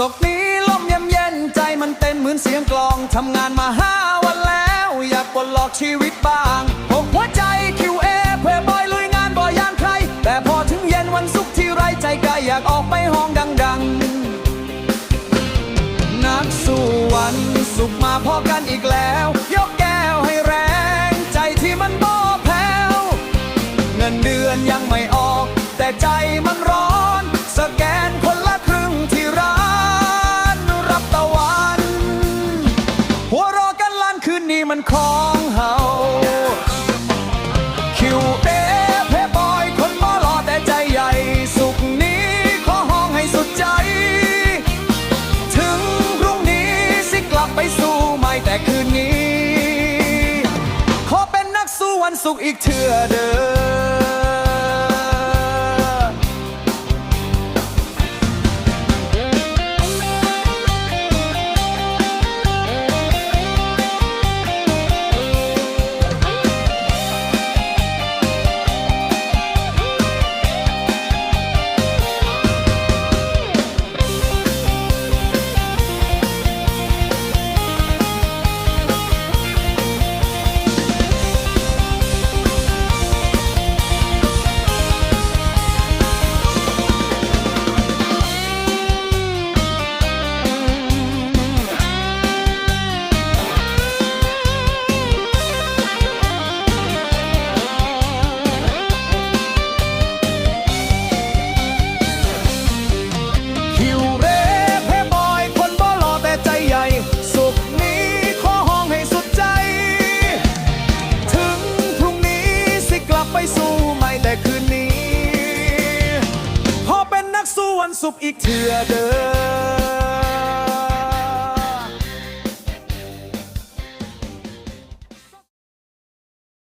ศกนี้ลมเย็นเย็นๆใจมันเต้นเหมือนเสียงกลองทำงานมาห้าวันแล้ว อยากปลดล็อกชีวิตบ้างหกหัวใจคิวเอเพื่อบอยลุยงานบ่อยางใคร แต่พอถึงเย็นวันศุกร์ที่ไรใจกายอยากออกไปห้องดังๆ นักสู้วันสุขมาพอกันอีกแล้ว ยกแก้วให้แรงใจที่มันบ่แพ้วเงินเดือนยังไม่ออก แต่ใจมันรอ มันของเฮาคิวเอเพบอยคนบ่อแต่ใจใหญ่ สุขนี้ขอห้องให้สุดใจ ถึงพรุ่งนี้สิกลับไปสู้ใหม่แต่คืนนี้ ขอเป็นนักสู้วันสุกอีกเทื่อเดิม วันศุกร์อีกเถื่อเด้อ